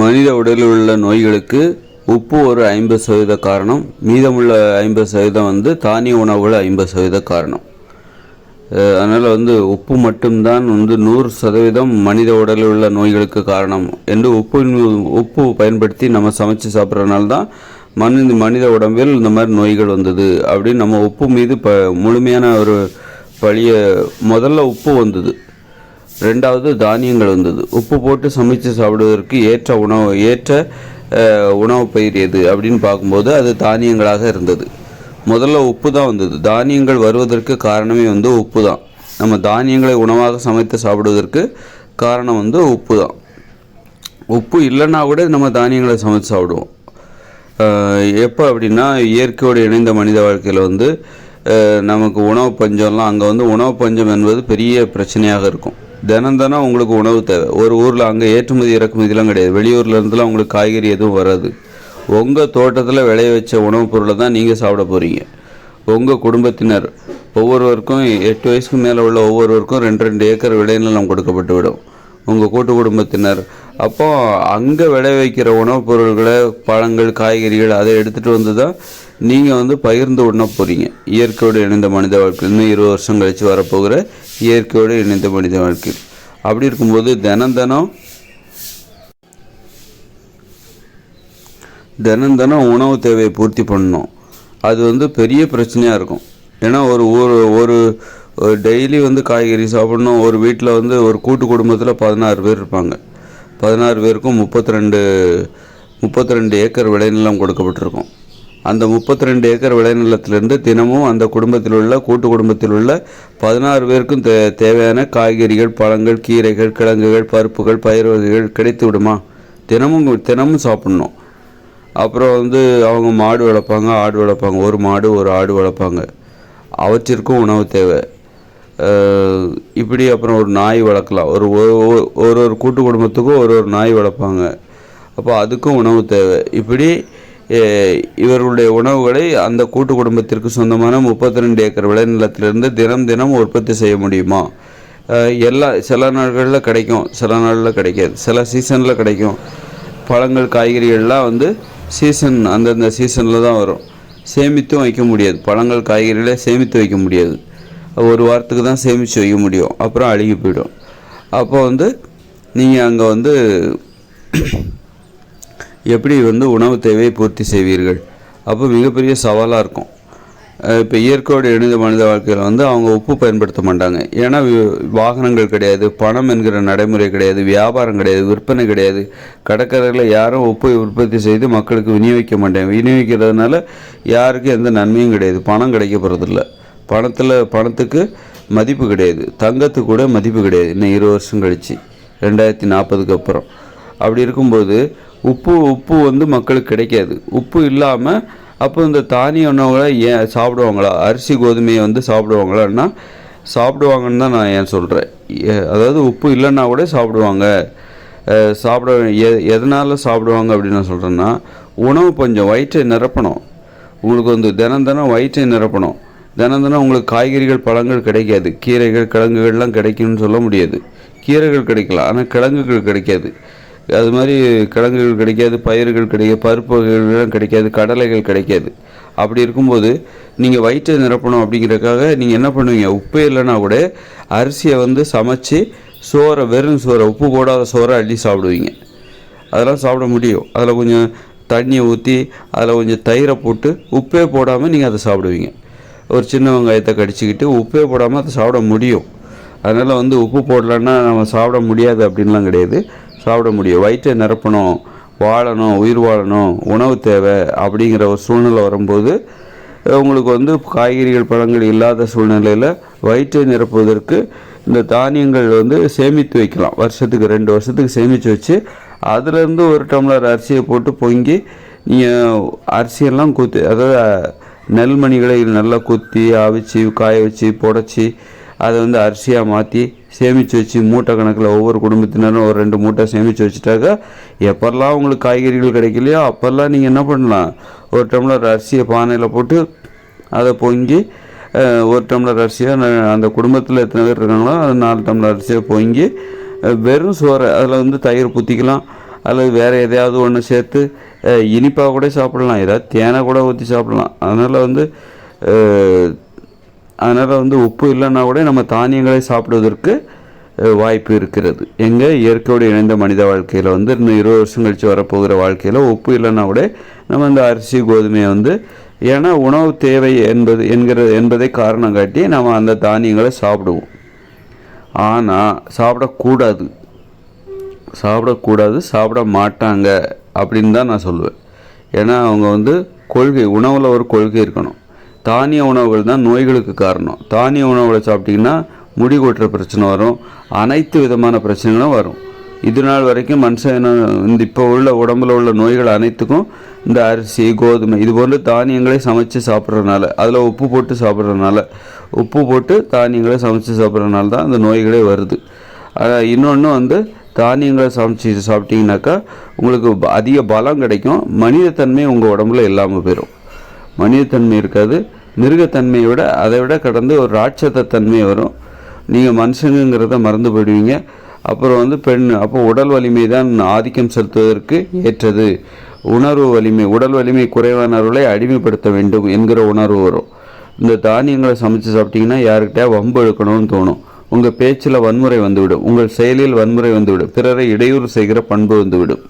மனித உடலில் உள்ள நோய்களுக்கு உப்பு ஒரு ஐம்பது சதவீத காரணம் மீதமுள்ள ஐம்பது சதவீதம் வந்து தானிய உணவுகள் ஐம்பது சதவீத காரணம். அதனால் வந்து உப்பு மட்டும்தான் வந்து நூறு சதவீதம் மனித உடலில் உள்ள நோய்களுக்கு காரணம் என்று உப்பு உப்பு பயன்படுத்தி நம்ம சமைச்சு சாப்பிட்றதுனால தான் மனித மனித உடம்பில் இந்த மாதிரி நோய்கள் வந்தது அப்படின்னு நம்ம உப்பு மீது ப முழுமையான ஒரு பழிய முதல்ல உப்பு வந்தது. ரெண்டாவது தானியங்கள் வந்தது. உப்பு போட்டு சமைச்சு சாப்பிடுவதற்கு ஏற்ற உணவு ஏற்ற உணவு பயிர் எது அப்படின்னு பார்க்கும்போது அது தானியங்களாக இருந்தது. முதல்ல உப்பு தான் வந்தது. தானியங்கள் வருவதற்கு காரணமே வந்து உப்பு தான். நம்ம தானியங்களை உணவாக சமைத்து சாப்பிடுவதற்கு காரணம் வந்து உப்பு தான். உப்பு இல்லைன்னா கூட நம்ம தானியங்களை சமைத்து சாப்பிடுவோம். எப்போ அப்படின்னா இயற்கையோடு இணைந்த மனித வாழ்க்கையில் வந்து நமக்கு உணவு பஞ்சம்லாம் அங்கே வந்து உணவு பஞ்சம் என்பது பெரிய பிரச்சனையாக இருக்கும். தினம் தினம் உங்களுக்கு உணவு தேவை. ஒரு ஊரில் அங்கே ஏற்றுமதி இறக்குமதிலாம் கிடையாது. வெளியூர்லேருந்துலாம் உங்களுக்கு காய்கறி எதுவும் வராது. உங்கள் தோட்டத்தில் விளைய வச்ச உணவுப் பொருளை தான் நீங்கள் சாப்பிட போகிறீங்க உங்கள் குடும்பத்தினர் ஒவ்வொருவருக்கும் எட்டு வயசுக்கு மேலே உள்ள ஒவ்வொருவருக்கும் ரெண்டு ரெண்டு ஏக்கர் விளைநிலம் கொடுக்கப்பட்டு விடும். உங்கள் கூட்டு குடும்பத்தினர். அப்போ அங்கே விளை வைக்கிற உணவுப் பொருள்களை பழங்கள் காய்கறிகள் அதை எடுத்துகிட்டு வந்து தான் நீங்கள் வந்து பகிர்ந்து உண்ண போகிறீங்க இயற்கையோடு இணைந்த மனித வாழ்க்கை இன்னும் இருபது வருஷம் கழித்து வரப்போகிற இயற்கையோடு இணைந்த மனித வாழ்க்கை அப்படி இருக்கும்போது தினம் தினம் தினம் தினம் உணவு தேவையை பூர்த்தி பண்ணணும். அது வந்து பெரிய பிரச்சனையாக இருக்கும். ஏன்னா ஒரு ஒரு ஒரு ஒரு டெய்லி வந்து காய்கறி சாப்பிடணும். ஒரு வீட்டில் வந்து ஒரு கூட்டு குடும்பத்தில் பதினாறு பேர் இருப்பாங்க. பதினாறு பேருக்கும் முப்பத்தி ரெண்டு முப்பத்தி ரெண்டு ஏக்கர் விளைநிலம் கொடுக்கப்பட்டிருக்கும். அந்த முப்பத்தி ரெண்டு ஏக்கர் விளைநிலத்திலிருந்து தினமும் அந்த குடும்பத்தில் உள்ள கூட்டு குடும்பத்தில் உள்ள பதினாறு பேருக்கும் தே தேவையான காய்கறிகள் பழங்கள் கீரைகள் கிழங்குகள் பருப்புகள் பயிர் வகைகள் கிடைத்து விடுமா? தினமும் தினமும் சாப்பிட்ணும். அப்புறம் வந்து அவங்க மாடு வளர்ப்பாங்க ஆடு வளர்ப்பாங்க. ஒரு மாடு ஒரு ஆடு வளர்ப்பாங்க. அவற்றிற்கும் உணவு தேவை. இப்படி அப்புறம் ஒரு நாய் வளர்க்கலாம். ஒரு ஒரு ஒரு- ஒரு கூட்டு குடும்பத்துக்கும் ஒரு ஒரு நாய் வளர்ப்பாங்க. அப்போ அதுக்கும் உணவு தேவை. இப்படி இவர்களுடைய உணவுகளை அந்த கூட்டு குடும்பத்திற்கு சொந்தமான முப்பத்தி ரெண்டு ஏக்கர் விளைநிலத்திலிருந்து தினம் தினம் உற்பத்தி செய்ய முடியுமா? எல்லா சில நாட்களில் கிடைக்கும் சில நாளில் கிடைக்காது. சில சீசனில் கிடைக்கும். பழங்கள் காய்கறிகள்லாம் வந்து சீசன் அந்தந்த சீசனில் தான் வரும். சேமித்தும் வைக்க முடியாது. பழங்கள் காய்கறிகளை சேமித்து வைக்க முடியாது. ஒரு வாரத்துக்கு தான் சேமித்து வைக்க முடியும். அப்புறம் அழுகி போயிடும். அப்போ வந்து நீங்கள் அங்கே வந்து எப்படி வந்து உணவு தேவையை பூர்த்தி செய்வீர்கள்? அப்போ மிகப்பெரிய சவாலாக இருக்கும். இப்போ இயற்கையோடு இணைந்த மனித வாழ்க்கையில் வந்து அவங்க உப்பு பயன்படுத்த மாட்டாங்க. ஏன்னா வாகனங்கள் கிடையாது பணம் என்கிற நடைமுறை கிடையாது வியாபாரம் கிடையாது விற்பனை கிடையாது. கடற்கரையில் யாரும் உப்பை உற்பத்தி செய்து மக்களுக்கு விநியோகிக்க மாட்டாங்க. விநியோகிக்கிறதுனால யாருக்கும் எந்த நன்மையும் கிடையாது. பணம் கிடைக்க போகிறதில்ல பணத்தில் பணத்துக்கு மதிப்பு கிடையாது. தங்கத்துக்கு கூட மதிப்பு கிடையாது. இன்னும் இருபது வருஷம் கழிச்சு. ரெண்டாயிரத்தி நாற்பதுக்கு அப்புறம். அப்படி இருக்கும்போது உப்பு உப்பு வந்து மக்களுக்கு கிடைக்காது. உப்பு இல்லாமல் அப்போ இந்த தானிய உணவுகளை ஏன் சாப்பிடுவாங்களா? அரிசி கோதுமையை வந்து சாப்பிடுவாங்களான்னா சாப்பிடுவாங்கன்னு தான் நான் ஏன் சொல்கிறேன் அதாவது உப்பு இல்லைன்னா கூட சாப்பிடுவாங்க. சாப்பிட எ எதனால் சாப்பிடுவாங்க அப்படின்னு நான் சொல்கிறேன்னா உணவு கொஞ்சம் வயிற்றை நிரப்பணும். உங்களுக்கு வந்து தினம் தினம் வயிற்றை நிரப்பணும். தினம் தினம் உங்களுக்கு காய்கறிகள் பழங்கள் கிடைக்காது. கீரைகள் கிழங்குகள்லாம் கிடைக்கும்னு சொல்ல முடியாது. கீரைகள் கிடைக்கலாம். ஆனால் கிழங்குகள் கிடைக்காது. அது மாதிரி கிழங்குகள் கிடைக்காது பயிர்கள் கிடைக்காது பருப்பு வகைகள்லாம் கிடைக்காது கடலைகள் கிடைக்காது. அப்படி இருக்கும்போது நீங்கள் வயிற்றை நிரப்பணும் அப்படிங்கிறதுக்காக நீங்கள் என்ன பண்ணுவீங்க? உப்பே இல்லைன்னா கூட அரிசியை வந்து சமைச்சு சோறை வெறும் சோறை உப்பு போடாத சோறை அள்ளி சாப்பிடுவீங்க. அதெல்லாம் சாப்பிட முடியும். அதில் கொஞ்சம் தண்ணியை ஊற்றி அதில் கொஞ்சம் தயிரை போட்டு உப்பே போடாமல் நீங்கள் அதை சாப்பிடுவீங்க. ஒரு சின்ன வெங்காயத்தை கடிச்சிக்கிட்டு உப்பே போடாமல் அதை சாப்பிட முடியும். அதனால் வந்து உப்பு போடலன்னா நம்ம சாப்பிட முடியாது அப்படின்லாம் கிடையாது. சாப்பிட முடியும். வயிற்றை நிரப்பணும் வாழணும் உயிர் வாழணும் உணவு தேவை அப்படிங்கிற ஒரு சூழ்நிலை வரும்போது உங்களுக்கு வந்து காய்கறிகள் பழங்கள் இல்லாத சூழ்நிலையில் வயிற்றை நிரப்புவதற்கு இந்த தானியங்கள் வந்து சேமித்து வைக்கலாம். வருஷத்துக்கு ரெண்டு வருஷத்துக்கு சேமித்து வச்சு அதுலேருந்து ஒரு டம்ளர் அரிசியை போட்டு பொங்கி நீங்கள் அரிசியெல்லாம் குத்தி அதாவது நெல்மணிகளை நல்லா குத்தி அவிச்சு காய வச்சு புடச்சி அதை வந்து அரிசியாக மாற்றி சேமித்து வச்சு மூட்டை கணக்கில் ஒவ்வொரு குடும்பத்தினரும் ஒரு ரெண்டு மூட்டை சேமித்து வச்சுட்டாக்கா எப்போல்லாம் உங்களுக்கு காய்கறிகள் கிடைக்கலையோ அப்போல்லாம் நீங்கள் என்ன பண்ணலாம்? ஒரு டம்ளர் அரிசியை பானையில் போட்டு அதை பொங்கி ஒரு டம்ளர் அரிசியாக அந்த குடும்பத்தில் எத்தனை பேர் இருக்காங்களோ அது நாலு டம்ளர் அரிசியை பொங்கி வெறும் சோறை அதில் வந்து தயிர் ஊற்றிக்கலாம் அல்லது வேறு எதையாவது ஒன்று சேர்த்து இனிப்பாக கூட சாப்பிடலாம். ஏதாவது தேனை கூட ஊற்றி சாப்பிடலாம். அதனால் வந்து அதனால் வந்து உப்பு இல்லைன்னா கூட நம்ம தானியங்களை சாப்பிடுவதற்கு வாய்ப்பு இருக்கிறது. எங்கே இயற்கையோடு இணைந்த மனித வாழ்க்கையில் வந்து இன்னும் இருபது வருஷம் கழித்து வரப்போகிற வாழ்க்கையில் உப்பு இல்லைன்னா கூட நம்ம இந்த அரிசி கோதுமையை வந்து ஏன்னா உணவு தேவை என்பது என்கிற என்பதை காரணம் காட்டி நம்ம அந்த தானியங்களை சாப்பிடுவோம். ஆனால் சாப்பிடக்கூடாது. சாப்பிடக்கூடாது சாப்பிட மாட்டாங்க அப்படின்னு தான் நான் சொல்லுவேன். ஏன்னா அவங்க வந்து கொள்கை உணவில் ஒரு கொள்கை இருக்கணும். தானிய உணவுகள் தான் நோய்களுக்கு காரணம். தானிய உணவுகளை சாப்பிட்டிங்கன்னா முடி கொட்டுற பிரச்சனை வரும். அனைத்து விதமான பிரச்சனைகளும் வரும். இது நாள் வரைக்கும் மனுஷன் இந்த இப்போ உள்ள உடம்புல உள்ள நோய்கள் அனைத்துக்கும் இந்த அரிசி கோதுமை இது போன்ற தானியங்களை சமைச்சு சாப்பிட்றதுனால அதில் உப்பு போட்டு சாப்பிட்றதுனால உப்பு போட்டு தானியங்களை சமைச்சு சாப்பிட்றதுனால தான் அந்த நோய்களே வருது. இன்னொன்று வந்து தானியங்களை சமைச்சு சாப்பிட்டீங்கன்னாக்கா உங்களுக்கு அதிக பலம் கிடைக்கும். மனிதத்தன்மை உங்கள் உடம்புல இல்லாமல் போயிடும் மனிதத்தன்மை இருக்காது. மிருகத்தன்மையை விட அதை விட கடந்து ஒரு ராட்சத தன்மை வரும். நீங்கள் மனுஷங்கிறத மறந்து போயிடுவீங்க. அப்புறம் வந்து பெண் அப்போ உடல் வலிமை தான் ஆதிக்கம் செலுத்துவதற்கு ஏற்றது. உணர்வு வலிமை உடல் வலிமை குறைவானவர்களை அடிமைப்படுத்த வேண்டும் என்கிற உணர்வு வரும். இந்த தானியங்களை சமைச்சு சாப்பிட்டீங்கன்னா யாருக்கிட்டே வம்பு எடுக்கணும்னு தோணும். உங்கள் பேச்சில் வன்முறை வந்துவிடும். உங்கள் செயலில் வன்முறை வந்துவிடும். பிறரை இடையூறு செய்கிற பண்பு வந்துவிடும்.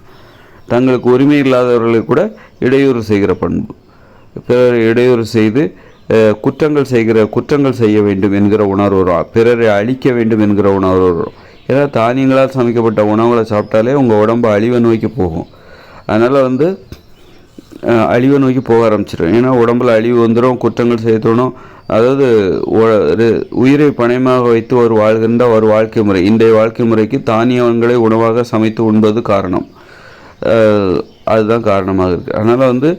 தங்களுக்கு உரிமை இல்லாதவர்களை கூட இடையூறு செய்கிற பண்பு. பிறரை இடையூறு செய்து குற்றங்கள் செய்கிற குற்றங்கள் செய்ய வேண்டும் என்கிற உணர்வு வரும் பிறரை அழிக்க வேண்டும் என்கிற உணர்வு வரும் ஏன்னா தானியங்களால் சமைக்கப்பட்ட உணவுகளை சாப்பிட்டாலே உங்கள் உடம்பு அழிவை நோக்கி போகும். அதனால் வந்து அழிவை நோக்கி போக ஆரம்பிச்சிடும் ஏன்னா உடம்புல அழிவு வந்துடும் குற்றங்கள் செய்ய தோணும். அதாவது உயிரை பணயமாக வைத்து ஒரு வாழ்கின்ற ஒரு வாழ்க்கை முறை. இன்றைய வாழ்க்கை முறைக்கு தானியங்களை உணவாக சமைத்து உண்பது காரணம். அதுதான் காரணமாக இருக்குது அதனால் வந்து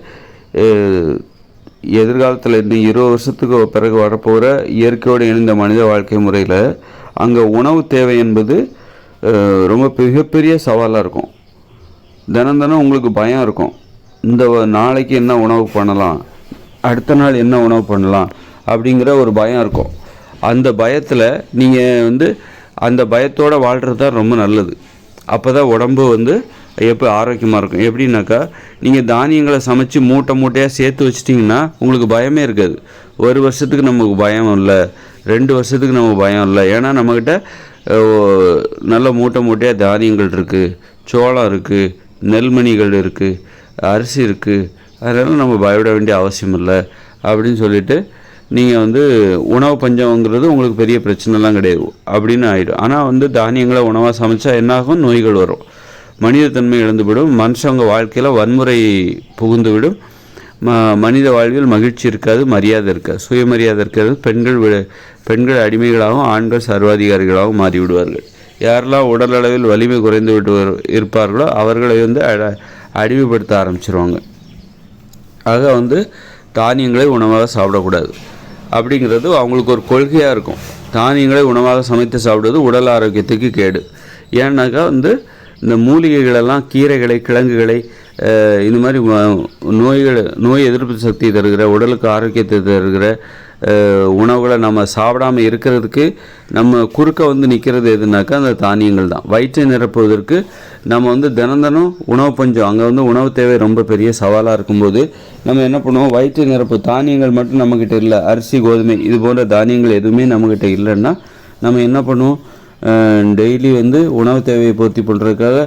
எதிர்காலத்தில் இன்னும் இருபது வருஷத்துக்கு பிறகு வரப்போகிற இயற்கையோடு இணைந்த மனித வாழ்க்கை முறையில் அங்கே உணவு தேவை என்பது ரொம்ப மிகப்பெரிய சவாலாக இருக்கும். தினம் தினம் உங்களுக்கு பயம் இருக்கும். இந்த நாளைக்கு என்ன உணவு பண்ணலாம்? அடுத்த நாள் என்ன உணவு பண்ணலாம்? அப்படிங்கிற ஒரு பயம் இருக்கும். அந்த பயத்தில் நீங்கள் வந்து அந்த பயத்தோடு வாழ்கிறது தான் ரொம்ப நல்லது. அப்போ தான் உடம்பு வந்து எப்போ ஆரோக்கியமாக இருக்கும்? எப்படின்னாக்கா நீங்கள் தானியங்களை சமைச்சு மூட்டை மூட்டையாக சேர்த்து வச்சிட்டிங்கன்னா உங்களுக்கு பயமே இருக்காது. ஒரு வருஷத்துக்கு நமக்கு பயம் இல்லை. ரெண்டு வருஷத்துக்கு நமக்கு பயம் இல்லை. ஏன்னா நம்மக்கிட்ட நல்ல மூட்டை மூட்டையாக தானியங்கள் இருக்குது சோளம் இருக்குது நெல்மணிகள் இருக்குது அரிசி இருக்குது அதனால் நம்ம பயப்பட வேண்டிய அவசியம் இல்லை. அப்படின்னு சொல்லிட்டு நீங்கள் வந்து உணவு பஞ்சம்ங்கிறது உங்களுக்கு பெரிய பிரச்சனைலாம் கிடையாது. அப்படின்னு ஆயிடும். ஆனால் வந்து தானியங்களை உணவாக சமைச்சா என்னாகும்? நோய்கள் வரும். மனிதத்தன்மை இழந்துவிடும். மனுஷங்க வாழ்க்கையில் வன்முறை புகுந்துவிடும். ம மனித வாழ்வில் மகிழ்ச்சி இருக்காது மரியாதை இருக்காது. சுயமரியாதை இருக்காது. பெண்கள் விட- பெண்கள் அடிமைகளாகவும் ஆண்கள் சர்வாதிகாரிகளாகவும் மாறிவிடுவார்கள். யாரெல்லாம் உடல் அளவில் வலிமை குறைந்து விட்டு இருப்பார்களோ அவர்களை வந்து அட- அடிமைப்படுத்த ஆரம்பிச்சிருவாங்க. ஆக வந்து தானியங்களை உணவாக சாப்பிடக்கூடாது. அப்படிங்கிறது அவங்களுக்கு ஒரு கொள்கையாக இருக்கும். தானியங்களை உணவாக சமைத்து சாப்பிடுவது உடல் ஆரோக்கியத்துக்கு கேடு. ஏன்னாக்கா வந்து இந்த மூலிகைகளெல்லாம் கீரைகளை கிழங்குகளை இந்த மாதிரி நோய்கள் நோய் எதிர்ப்பு சக்தி தருகிற உடலுக்கு ஆரோக்கியத்தை தருகிற உணவுகளை நம்ம சாப்பிடாம இருக்கிறதுக்கு நம்ம குறுக்க வந்து நிற்கிறது எதுனாக்கா அந்த தானியங்கள் தான். வயிற்றை நிரப்புவதற்கு நம்ம வந்து தினம் தினம் உணவு பஞ்சம். அங்கே வந்து உணவு தேவை ரொம்ப பெரிய சவாலாக இருக்கும்போது நம்ம என்ன பண்ணுவோம்? வயிற்று நிரப்பு. தானியங்கள் மட்டும் நம்மக்கிட்ட இல்லை. அரிசி கோதுமை இது போன்ற தானியங்கள் எதுவுமே நம்மக்கிட்ட இல்லைன்னா நம்ம என்ன பண்ணுவோம்? டெய்லி வந்து உணவு தேவையை பூர்த்தி பண்ணுறதுக்காக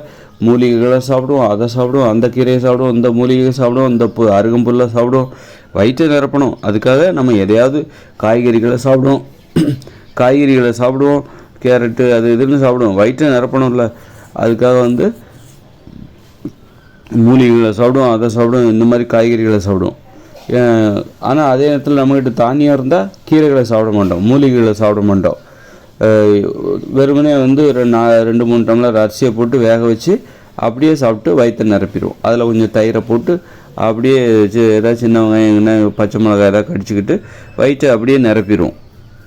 மூலிகைகளை சாப்பிடுவோம் அதை சாப்பிடுவோம் அந்த கீரையை சாப்பிடுவோம் இந்த மூலிகையை சாப்பிடுவோம் இந்த பு அருகம்புல்லை சாப்பிடுவோம். வயிற்றை நிரப்பணும். அதுக்காக நம்ம எதையாவது காய்கறிகளை சாப்பிடுவோம். காய்கறிகளை சாப்பிடுவோம் கேரட்டு அது இதுன்னு சாப்பிடுவோம். வயிற்றை நிரப்பணும்ல. அதுக்காக வந்து மூலிகைகளை சாப்பிடுவோம் அதை சாப்பிடுவோம் இந்த மாதிரி காய்கறிகளை சாப்பிடுவோம். ஆனால் அதே நேரத்தில் நம்மக்கிட்ட தானியம் இருந்தால் கீரைகளை சாப்பிட மாட்டோம் மூலிகைகளை சாப்பிட மாட்டோம். வெறுமனே வந்து ரெண்டு நா- ரெண்டு மூணு டம்ளர் அரிசியை போட்டு வேக வச்சு அப்படியே சாப்பிட்டு வயிற்றை நிரப்பிடுவோம் அதில் கொஞ்சம் தயிரை போட்டு அப்படியே ஏதாவது சின்ன வெங்காயம் என்ன பச்சை மிளகாய் ஏதாவது கடிச்சிக்கிட்டு வயிற்றை அப்படியே நிரப்பிடுவோம்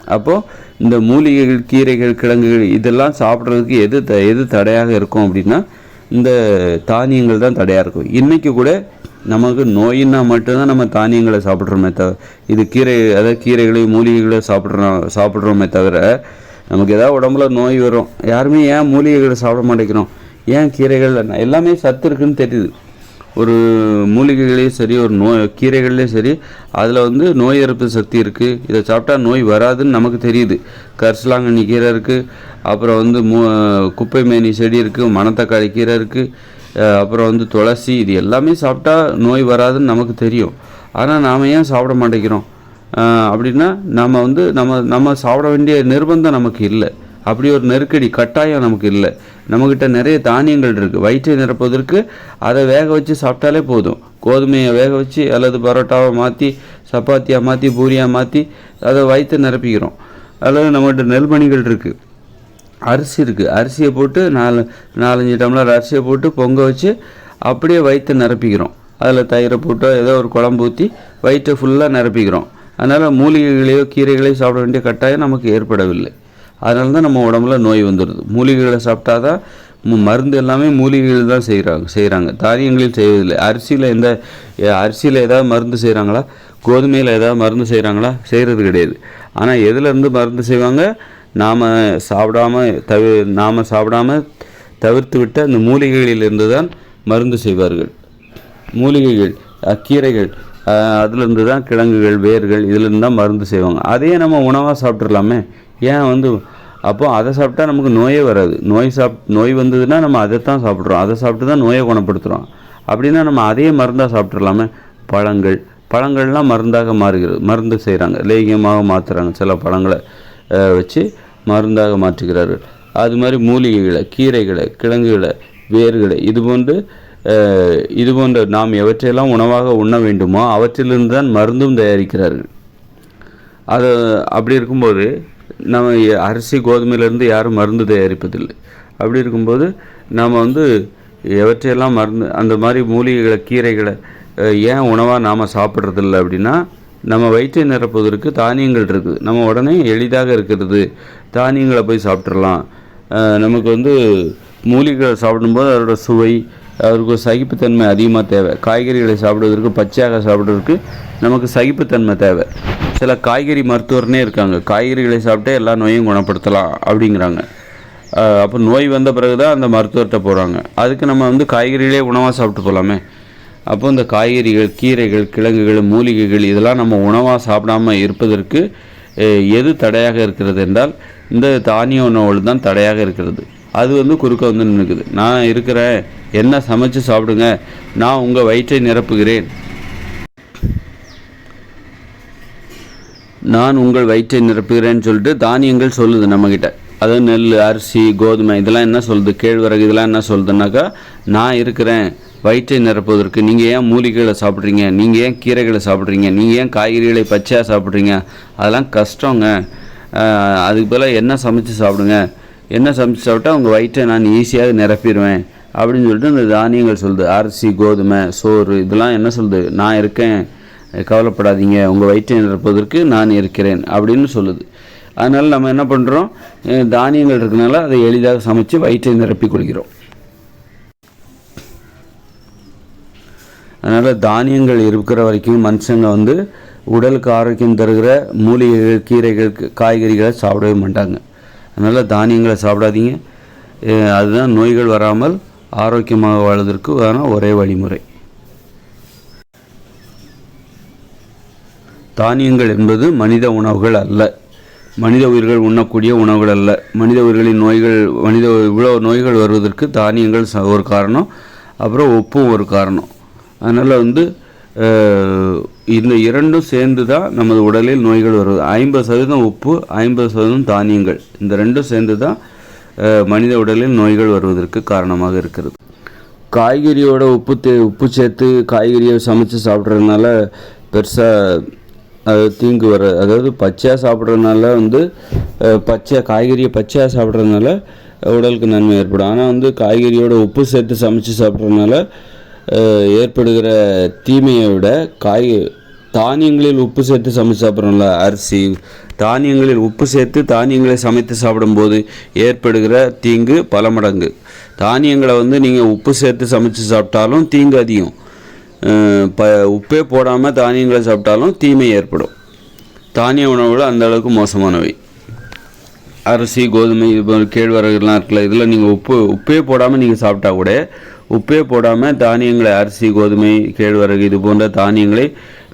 அப்போது இந்த மூலிகைகள் கீரைகள் கிழங்குகள் இதெல்லாம் சாப்பிட்றதுக்கு எது த எது தடையாக இருக்கும் அப்படின்னா இந்த தானியங்கள் தான் தடையாக இருக்கும். இன்றைக்கி கூட நமக்கு நோயின்னா மட்டும்தான் நம்ம தானியங்களை சாப்பிட்றோமே தவிர இது கீரை அதாவது கீரைகளையும் மூலிகைகளையும் சாப்பிட்றோம் சாப்பிட்றோமே தவிர நமக்கு ஏதாவது உடம்புல நோய் வரும். யாருமே ஏன் மூலிகைகளை சாப்பிட மாட்டேங்கிறோம்? ஏன் கீரைகள் எல்லாமே சத்து இருக்குன்னு தெரியுது. ஒரு மூலிகைகளையும் சரி ஒரு நோய் கீரைகள்லேயும் சரி அதில் வந்து நோய் எதிர்ப்பு சக்தி இருக்குது இதை சாப்பிட்டா நோய் வராதுன்னு நமக்கு தெரியுது. கரிசலாங்கண்ணி கீரை இருக்குது அப்புறம் வந்து மூ குப்பை மேனி செடி இருக்குது மணத்தக்காளி கீரை இருக்குது அப்புறம் வந்து துளசி இது எல்லாமே சாப்பிட்டா நோய் வராதுன்னு நமக்கு தெரியும். ஆனால் நாம் ஏன் சாப்பிட மாட்டேங்கிறோம்? அப்படின்னா நம்ம வந்து நம்ம நம்ம சாப்பிட வேண்டிய நிர்பந்தம் நமக்கு இல்லை. அப்படி ஒரு நெருக்கடி கட்டாயம் நமக்கு இல்லை. நம்மக்கிட்ட நிறைய தானியங்கள் இருக்குது வயிற்றை நிரப்புவதற்கு அதை வேக வச்சு சாப்பிட்டாலே போதும். கோதுமையை வேக வச்சு அல்லது பரோட்டாவை மாற்றி சப்பாத்தியாக மாற்றி பூரியாக மாற்றி அதை வயிற்றை நிரப்பிக்கிறோம். அல்லது நம்மகிட்ட நெல்மணிகள் இருக்குது அரிசி இருக்குது அரிசியை போட்டு நாலு நாலஞ்சு டம்ளர் அரிசியை போட்டு பொங்க வச்சு அப்படியே வயிற்றை நிரப்பிக்கிறோம். அதில் தயிரை போட்டு ஏதோ ஒரு குழம்பு ஊற்றி வயிற்றை ஃபுல்லாக நிரப்பிக்கிறோம். அதனால் மூலிகைகளையோ கீரைகளையோ சாப்பிட வேண்டிய கட்டாயம் நமக்கு ஏற்படவில்லை. அதனால தான் நம்ம உடம்புல நோய் வந்துடுது. மூலிகைகளை சாப்பிட்டா தான் மருந்து எல்லாமே மூலிகைகள் தான் செய்கிறாங்க செய்கிறாங்க தானியங்களில் செய்வதில்லை. அரிசியில் எந்த அரிசியில் ஏதாவது மருந்து செய்கிறாங்களா கோதுமையில் ஏதாவது மருந்து செய்கிறாங்களா செய்கிறது கிடையாது. ஆனால் எதுலேருந்து மருந்து செய்வாங்க? நாம் சாப்பிடாம தவி நாம் சாப்பிடாம தவிர்த்து விட்ட அந்த மூலிகைகளிலிருந்து தான் மருந்து செய்வார்கள். மூலிகைகள் கீரைகள் அதுலேருந்து தான் கிழங்குகள் வேர்கள் இதுலேருந்து தான் மருந்து செய்வாங்க. அதையே நம்ம உணவாக சாப்பிட்றலாமே ஏன் வந்து அப்போது அதை சாப்பிட்டா நமக்கு நோயே வராது. நோய் சாப் நோய் வந்ததுன்னா நம்ம அதை தான் சாப்பிட்றோம். அதை சாப்பிட்டு தான் நோயை குணப்படுத்துகிறோம் அப்படின்னா நம்ம அதையே மருந்தாக சாப்பிட்றலாமே பழங்கள் பழங்கள்லாம் மருந்தாக மாறுகிறது மருந்து செய்கிறாங்க லேகியமாக மாற்றுறாங்க சில பழங்களை வச்சு மருந்தாக மாற்றுகிறார்கள். அது மாதிரி மூலிகைகளை கீரைகளை கிழங்குகளை வேர்களை இது போன்று இது போன்ற நாம் எவற்றையெல்லாம் உணவாக உண்ண வேண்டுமோ அவற்றிலிருந்து தான் மருந்தும் தயாரிக்கிறார்கள். அது அப்படி இருக்கும்போது நம்ம அரிசி கோதுமையிலேருந்து யாரும் மருந்து தயாரிப்பதில்லை. அப்படி இருக்கும்போது நாம் வந்து எவற்றையெல்லாம் மருந்து அந்த மாதிரி மூலிகைகளை கீரைகளை ஏன் உணவாக நாம் சாப்பிட்றதில்ல அப்படின்னா நம்ம வயிற்றை நிரப்புவதற்கு தானியங்கள் இருக்குது. நம்ம உடனே எளிதாக இருக்கிறது. தானியங்களை போய் சாப்பிட்றலாம் நமக்கு வந்து மூலிகைகளை சாப்பிடும்போது அதோடய சுவை அவருக்கு ஒரு சகிப்புத்தன்மை அதிகமாக தேவை. காய்கறிகளை சாப்பிடுவதற்கு பச்சையாக சாப்பிடுவதற்கு நமக்கு சகிப்புத்தன்மை தேவை. சில காய்கறி மருத்துவர்னே இருக்காங்க. காய்கறிகளை சாப்பிட்டே எல்லா நோயும் குணப்படுத்தலாம் அப்படிங்கிறாங்க. அப்போ நோய் வந்த பிறகு தான் அந்த மருத்துவர்கிட்ட போகிறாங்க அதுக்கு நம்ம வந்து காய்கறிகளே உணவாக சாப்பிட்டு போகலாமே அப்போ இந்த காய்கறிகள் கீரைகள் கிழங்குகள் மூலிகைகள் இதெல்லாம் நம்ம உணவாக சாப்பிடாம இருப்பதற்கு எது தடையாக இருக்கிறது என்றால் இந்த தானிய உணவுகள் தான் தடையாக இருக்கிறது. அது வந்து குறுக்க வந்து நிற்குது நான் இருக்கிறேன் என்ன சமைச்சு சாப்பிடுங்க. நான் உங்கள் வயிற்றை நிரப்புகிறேன். நான் உங்கள் வயிற்றை நிரப்புகிறேன்னு சொல்லிட்டு தானியங்கள் சொல்லுது நம்மக்கிட்ட அதாவது நெல் அரிசி கோதுமை இதெல்லாம் என்ன சொல்லுது? கேழ்வரகு இதெல்லாம் என்ன சொல்லுதுனாக்கா நான் இருக்கிறேன். வயிற்றை நிரப்புவதற்கு நீங்கள் ஏன் மூலிகைகளை சாப்பிட்றீங்க? நீங்கள் ஏன் கீரைகளை சாப்பிட்றீங்க? நீங்கள் ஏன் காய்கறிகளை பச்சையாக சாப்பிட்றீங்க? அதெல்லாம் கஷ்டங்க. அதுக்கு பதிலாக என்ன சமைச்சு சாப்பிடுங்க. என்ன சமைச்சு சாப்பிட்டா உங்கள் வயிற்றை நான் ஈஸியாக நிரப்பிடுவேன் அப்படின்னு சொல்லிட்டு இந்த தானியங்கள் சொல்லுது. அரிசி கோதுமை சோறு இதெல்லாம் என்ன சொல்லுது? நான் இருக்கேன் கவலைப்படாதீங்க உங்கள் வயிற்றை நிரப்புவதற்கு நான் இருக்கிறேன் அப்படின்னு சொல்லுது. அதனால் நம்ம என்ன பண்ணுறோம் தானியங்கள் இருக்கனால அதை எளிதாக சமைச்சு வயிற்றை நிரப்பிக் கொள்கிறோம். அதனால் தானியங்கள் இருக்கிற வரைக்கும் மனுஷங்க வந்து உடலுக்கு ஆரோக்கியம் தருகிற மூலிகைகள் கீரைகள் காய்கறிகளை சாப்பிடவே மாட்டாங்க. அதனால் தானியங்களை சாப்பிடாதீங்க. அதுதான் நோய்கள் வராமல் ஆரோக்கியமாக வாழ்வதற்கு ஒரே வழிமுறை. தானியங்கள் என்பது மனித உணவுகள் அல்ல. மனித உயிர்கள் உண்ணக்கூடிய உணவுகள் அல்ல. மனித உயிர்களின் நோய்கள் மனித இவ்வளோ நோய்கள் வருவதற்கு தானியங்கள் ச- ஒரு காரணம். அப்புறம் உப்பும் ஒரு காரணம். அதனால் வந்து இந்த இரண்டும் சேர்ந்து தான் நமது உடலில் நோய்கள் வருவது. ஐம்பது சதவீதம் உப்பு ஐம்பது சதவீதம் தானியங்கள். இந்த ரெண்டும் சேர்ந்து தான் மனித உடலில் நோய்கள் வருவதற்கு காரணமாக இருக்கிறது. காய்கறியோட உப்பு தே உப்பு சேர்த்து காய்கறியை சமைச்சு சாப்பிட்றதுனால பெருசாக அது தீங்கு வர அதாவது பச்சையாக சாப்பிட்றதுனால வந்து பச்சையாக பச்சை காய்கறியை பச்சையாக சாப்பிட்றதுனால உடலுக்கு நன்மை ஏற்படும். ஆனால் வந்து காய்கறியோட உப்பு சேர்த்து சமைச்சு சாப்பிட்றதுனால ஏற்படுகிற தீமையை விட காய் தானியங்களில் உப்பு சேர்த்து சமைச்சு சாப்பிட்றோம்ல அரிசி தானியங்களில் உப்பு சேர்த்து தானியங்களை சமைத்து சாப்பிடும்போது ஏற்படுகிற தீங்கு பல மடங்கு. தானியங்களை வந்து நீங்கள் உப்பு சேர்த்து சமைச்சு சாப்பிட்டாலும் தீங்கு அதிகம். ப உப்பே போடாமல் தானியங்களை சாப்பிட்டாலும் தீமை ஏற்படும். தானிய உணவுகள் அந்த அளவுக்கு மோசமானவை. அரிசி கோதுமை இது கேழ்வரகுலாம் இருக்குல்ல இதில் நீங்கள் உப்பு உப்பே போடாமல் நீங்கள் சாப்பிட்டா கூட உப்பே போடாமல் தானியங்களை அரிசி கோதுமை கேழ்வரகு இது போன்ற தானியங்களை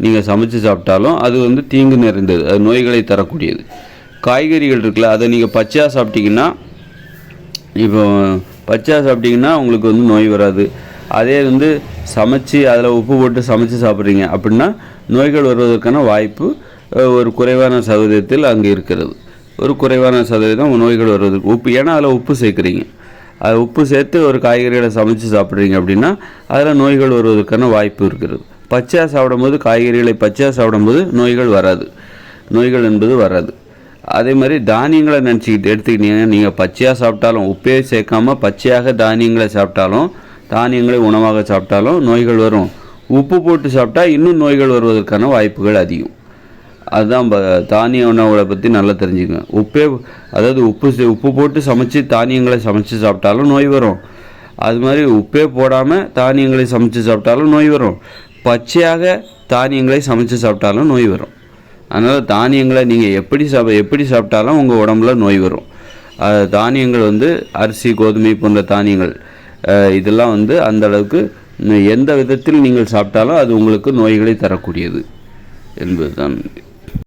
நீங்கள் சமைச்சு சாப்பிட்டாலும் அது வந்து தீங்கு நிறைந்தது. அது நோய்களை தரக்கூடியது. காய்கறிகள் இருக்குல்ல அதை நீங்கள் பச்சையாக சாப்பிட்டீங்கன்னா இப்போ பச்சையாக சாப்பிட்டீங்கன்னா உங்களுக்கு வந்து நோய் வராது. அதே வந்து சமைச்சு அதில் உப்பு போட்டு சமைச்சு சாப்பிட்றீங்க அப்படின்னா நோய்கள் வருவதற்கான வாய்ப்பு ஒரு குறைவான சதவீதத்தில் அங்கே இருக்கிறது. ஒரு குறைவான சதவீதம் நோய்கள் வருவதற்கு உப்பு ஏன்னா அதில் உப்பு சேர்க்குறீங்க. அது உப்பு சேர்த்து ஒரு காய்கறிகளை சமைச்சு சாப்பிட்றீங்க அப்படின்னா அதில் நோய்கள் வருவதற்கான வாய்ப்பு இருக்கிறது. பச்சையாக சாப்பிடும்போது காய்கறிகளை பச்சையாக சாப்பிடும்போது நோய்கள் வராது. நோய்கள் என்பது வராது. அதே மாதிரி தானியங்களை நினச்சிக்கிட்டு எடுத்துக்கிட்டீங்கன்னா நீங்கள் பச்சையாக சாப்பிட்டாலும் உப்பே சேர்க்காம பச்சையாக தானியங்களை சாப்பிட்டாலும் தானியங்களை உணவாக சாப்பிட்டாலும் நோய்கள் வரும். உப்பு போட்டு சாப்பிட்டா இன்னும் நோய்கள் வருவதற்கான வாய்ப்புகள் அதிகம். அதுதான் ப- தானிய உணவுகளை பற்றி நல்லா தெரிஞ்சுக்கணும் உப்பே அதாவது உப்பு உப்பு போட்டு சமைச்சு தானியங்களை சமைச்சு சாப்பிட்டாலும் நோய் வரும். அது மாதிரி உப்பே போடாமல் தானியங்களை சமைச்சு சாப்பிட்டாலும் நோய் வரும். பச்சையாக தானியங்களை சமைச்சு சாப்பிட்டாலும் நோய் வரும். அதனால் தானியங்களை நீங்கள் எப்படி சாப்ப எப்படி சாப்பிட்டாலும் உங்கள் உடம்புல நோய் வரும். தானியங்கள் வந்து அரிசி கோதுமை போன்ற தானியங்கள். இதெல்லாம் வந்து அந்த அளவுக்கு எந்த விதத்தில் நீங்கள் சாப்பிட்டாலும் அது உங்களுக்கு நோய்களை தரக்கூடியது என்பதுதான்.